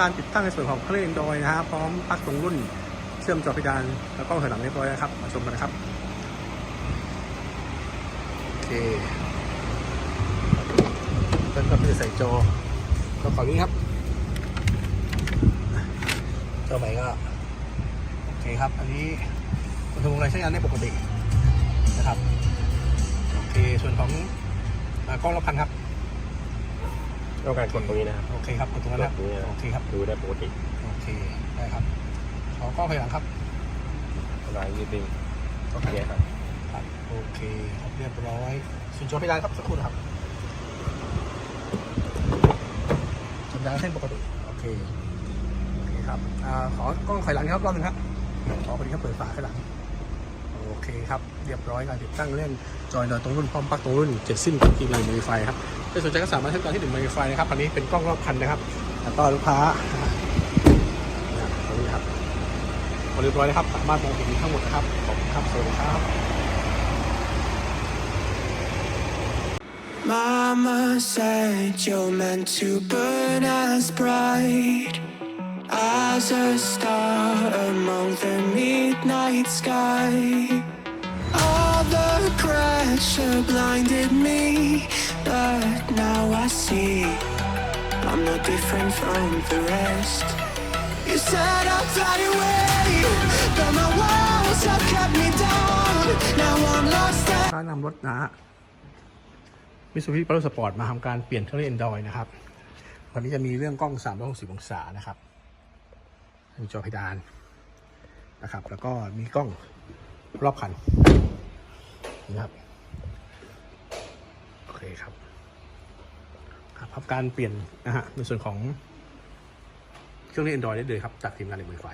การติดตั้งในส่วนของเครื่อง Android นะฮะพร้อมปลั๊กตรงรุ่นเชื่อมจอเพดานแล้วก็ถอยหลังเรียบร้อยนะครับมาชมกันนะครับโอเคแล้วก็เพื่อใส่จอก็ขอนี้ครับจอใหม่ก็โอเคครับ อันนี้คุณทุงอะไรใช้งานได้ปกตินะครับโอเคส่วนของกล้องรับพันครับ ต้องการกดตรงนี้นะครับ โอเคครับกดตรงนั้นครับกดตรงนี้นะ โอเคครับ ดูได้ปกติโอเค ได้ครับ ขอกล้องถอยหลังครับลายยืดดึงโอโอเคเคคครับรับโอเคครับเรียบร้อยส่วนจอเพดานครับสักครู่นะครับจอเพดานเส้นปกติ โอเค โอเคครับอ่าขอกล้องถอยหลังครับรอบหนึงครับ ขอพอดีครับเปิดฝาข้างหลังโอ เคครับ เรียบร้อยการติดตั้งเล่นจอยดอยตรงรุ่นพร้อมปักตรงรุ่นเจ็ดซิ่งกับทีไลน์มีไฟครับถ้าสนใจก็สามารถใช้การที่หนึ่งมีไฟนะครับอันนี้เป็นกล้องรอบคันนะครับ แล้วก็ลูกค้าตรงนี้ครับเรียบร้อยนะครับ สามารถมองเห็นทั้งหมดครับขอบคุณครับสวัสดีครับ Mama said you're meant to burn as bright as a star among the midnight sky. Picture blinded me, but now I see I'm no different from the rest. You said I'd fly away, but my walls have kept me down. Now I'm lost. ถ้านำรถนะมิสูบิปารุสปอร์ตมาทำการเปลี่ยนเทอร์เรนดอยนะครับวันนี้จะมีเรื่องกล้อง 360 องศานะครับ มีจอเพดานนะครับ แล้วก็มีกล้องรอบคันนะครับ เคครับครับการเปลี่ยนนะฮะในส่วนของเครื่องเล่น Android ได้เลยครับจากทีมงานเล็กมือไฟ